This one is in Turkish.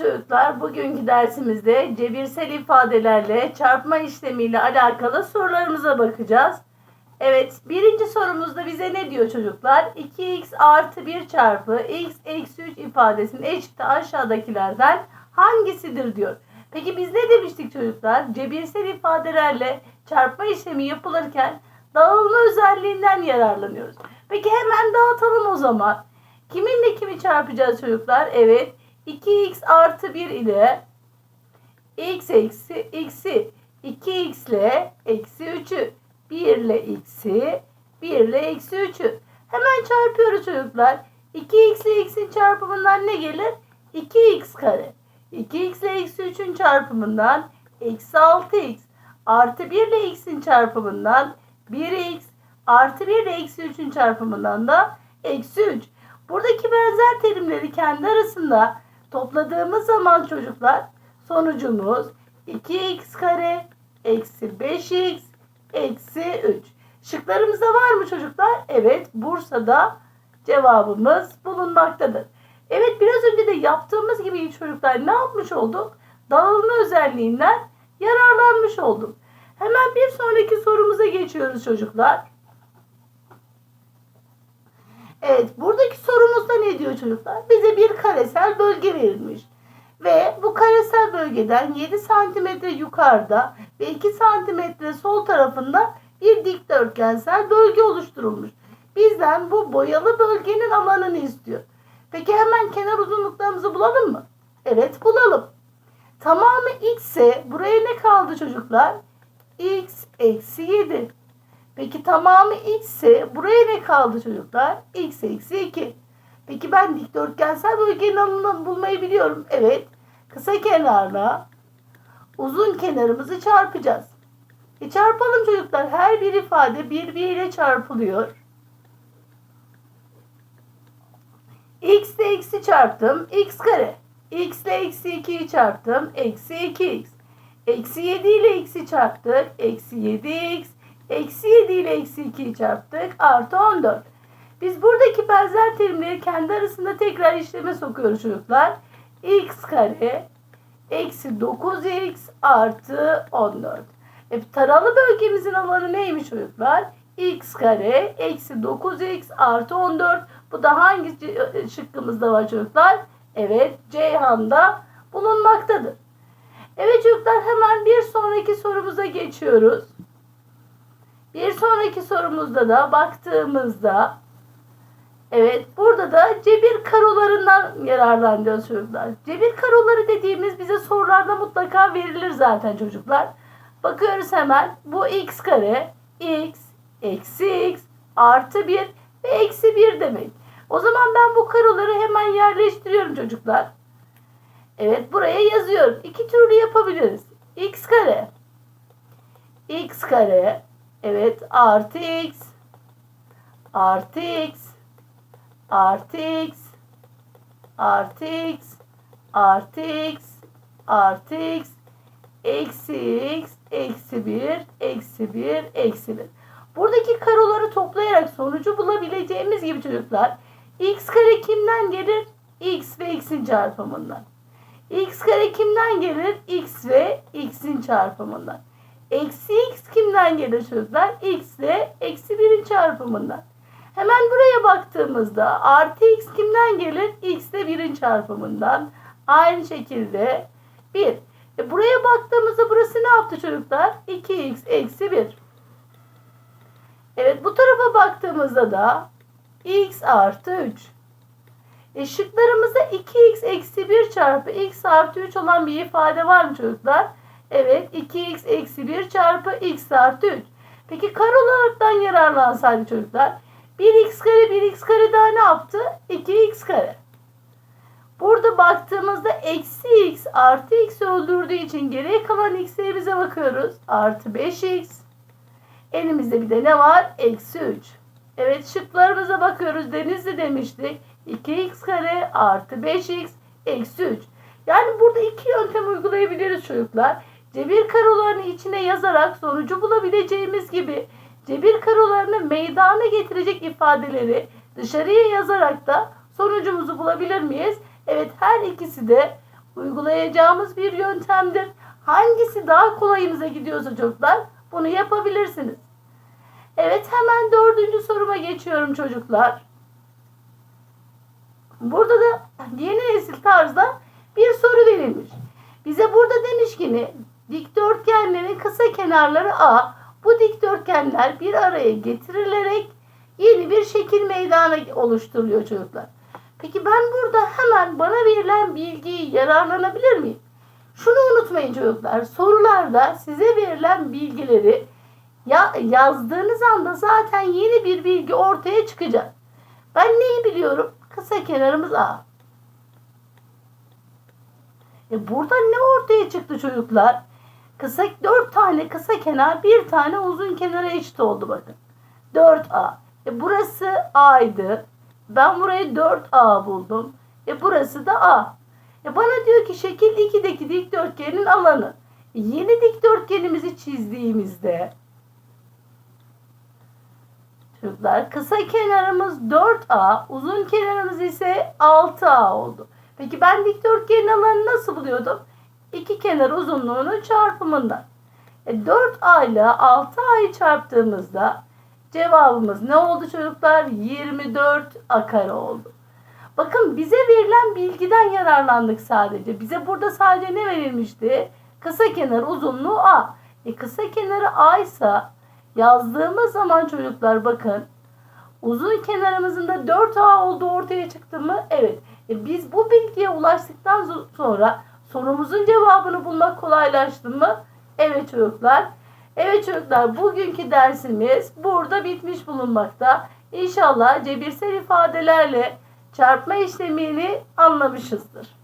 Evet çocuklar bugünkü dersimizde cebirsel ifadelerle çarpma işlemiyle alakalı sorularımıza bakacağız. Evet birinci sorumuzda bize ne diyor çocuklar? 2x artı 1 çarpı x eksi 3 ifadesinin eşiti aşağıdakilerden hangisidir diyor. Peki biz ne demiştik çocuklar? Cebirsel ifadelerle çarpma işlemi yapılırken dağılma özelliğinden yararlanıyoruz. Peki hemen dağıtalım o zaman. Kiminle kimi çarpacağız çocuklar? Evet. 2x artı 1 ile x eksi x'i 2x ile eksi 3'ü 1 ile x'i 1 ile eksi 3'ü hemen çarpıyoruz çocuklar. 2x ile x'in çarpımından ne gelir? 2x kare. 2x ile eksi 3'ün çarpımından eksi 6x artı 1 ile x'in çarpımından 1x artı 1 ile eksi 3'ün çarpımından da eksi 3. Buradaki benzer terimleri kendi arasında topladığımız zaman çocuklar sonucumuz 2x kare eksi 5x eksi 3. Şıklarımızda var mı çocuklar? Evet Bursa'da cevabımız bulunmaktadır. Evet biraz önce de yaptığımız gibi çocuklar ne yapmış olduk? Dağılma özelliğinden yararlanmış olduk. Hemen bir sonraki sorumuza geçiyoruz çocuklar. Evet buradaki sorumuzda ne diyor çocuklar? Bize bir karesel bölge verilmiş. Ve bu karesel bölgeden 7 santimetre yukarıda ve 2 santimetre sol tarafında bir dikdörtgensel bölge oluşturulmuş. Bizden bu boyalı bölgenin alanını istiyor. Peki hemen kenar uzunluklarımızı bulalım mı? Evet bulalım. Tamamı x ise buraya ne kaldı çocuklar? x eksi 7. Peki tamamı x ise buraya ne kaldı çocuklar? x eksi 2. Peki ben dikdörtgensel bölgenin alanını bulmayı biliyorum. Evet. Kısa kenarla uzun kenarımızı çarpacağız. E çarpalım çocuklar. Her bir ifade birbiriyle çarpılıyor. x ile eksi çarptım. x kare. x ile eksi 2'yi çarptım. Eksi 2x. Eksi 7 ile eksi çarptık. Eksi 7x. Eksi 7 ile eksi 2'yi çarptık. Artı 14. Biz buradaki benzer terimleri kendi arasında tekrar işleme sokuyoruz çocuklar. x kare eksi 9x artı 14. E, taralı bölgemizin alanı neymiş çocuklar? x kare eksi 9x artı 14. Bu da hangi şıkkımızda var çocuklar? Evet Ceyhan'da bulunmaktadır. Evet çocuklar hemen bir sonraki sorumuza geçiyoruz. Bir sonraki sorumuzda da baktığımızda evet burada da cebir karolarından yararlanacağız çocuklar. Cebir karoları dediğimiz bize sorularda mutlaka verilir zaten çocuklar. Bakıyoruz hemen bu x kare x eksi x artı 1 ve eksi 1 demek. O zaman ben bu karoları hemen yerleştiriyorum çocuklar. Evet buraya yazıyorum. İki türlü yapabiliriz. x kare x kare evet artı x artı x artı x artı x artı x artı x eksi x eksi 1 eksi 1 eksi 1. Buradaki karoları toplayarak sonucu bulabileceğimiz gibi çocuklar x kare kimden gelir? x ve x'in çarpımından. x kare kimden gelir? x ve x'in çarpımından. Eksi x kimden gelir çocuklar? x ile eksi 1'in çarpımından. Hemen buraya baktığımızda artı x kimden gelir? x ile 1'in çarpımından. Aynı şekilde 1. E buraya baktığımızda burası ne yaptı çocuklar? 2x eksi 1. Evet bu tarafa baktığımızda da x artı 3. E şıklarımızda 2x eksi 1 çarpı x artı 3 olan bir ifade var mı çocuklar? Evet 2x eksi 1 çarpı x artı 3. Peki kare olaraktan yararlansaydı çocuklar. 1x kare 1x kare daha ne yaptı? 2x kare. Burada baktığımızda eksi x artı x öldürdüğü için geriye kalan x'lerimize bakıyoruz. Artı 5x. Elimizde bir de ne var? Eksi 3. Evet şıklarımıza bakıyoruz. Denizli demiştik. 2x kare artı 5x eksi 3. Yani burada iki yöntem uygulayabiliriz çocuklar. Cebir karolarını içine yazarak sonucu bulabileceğimiz gibi cebir karolarını meydana getirecek ifadeleri dışarıya yazarak da sonucumuzu bulabilir miyiz? Evet her ikisi de uygulayacağımız bir yöntemdir. Hangisi daha kolayınıza gidiyorsa çocuklar bunu yapabilirsiniz. Evet hemen dördüncü soruma geçiyorum çocuklar. Burada da yeni nesil tarzda bir soru verilmiş. Bize burada demiş ki? Dikdörtgenlerin kısa kenarları A. Bu dikdörtgenler bir araya getirilerek yeni bir şekil meydana oluşturuluyor çocuklar. Peki ben burada hemen bana verilen bilgiyi yararlanabilir miyim? Şunu unutmayın çocuklar. Sorularda size verilen bilgileri ya yazdığınız anda zaten yeni bir bilgi ortaya çıkacak. Ben neyi biliyorum? Kısa kenarımız A. E burada ne ortaya çıktı çocuklar? Kısa dört tane kısa kenar, bir tane uzun kenara eşit oldu bakın. 4A. E burası A'ydı. Ben burayı 4A buldum. E burası da A. E bana diyor ki şekil 2'deki dikdörtgenin alanı. E yeni dikdörtgenimizi çizdiğimizde Çocuklar kısa kenarımız 4A, uzun kenarımız ise 6A oldu. Peki ben dikdörtgenin alanını nasıl buluyordum? İki kenar uzunluğunun çarpımından. E 4A ile 6A'yı çarptığımızda cevabımız ne oldu çocuklar? 24 A kare oldu. Bakın bize verilen bilgiden yararlandık sadece. Bize burada sadece ne verilmişti? Kısa kenar uzunluğu A. E kısa kenarı A ise yazdığımız zaman çocuklar bakın uzun kenarımızın da 4A olduğu ortaya çıktı mı? Evet. E biz bu bilgiye ulaştıktan sonra sorumuzun cevabını bulmak kolaylaştı mı? Evet çocuklar. Evet çocuklar bugünkü dersimiz burada bitmiş bulunmakta. İnşallah cebirsel ifadelerle çarpma işlemini anlamışızdır.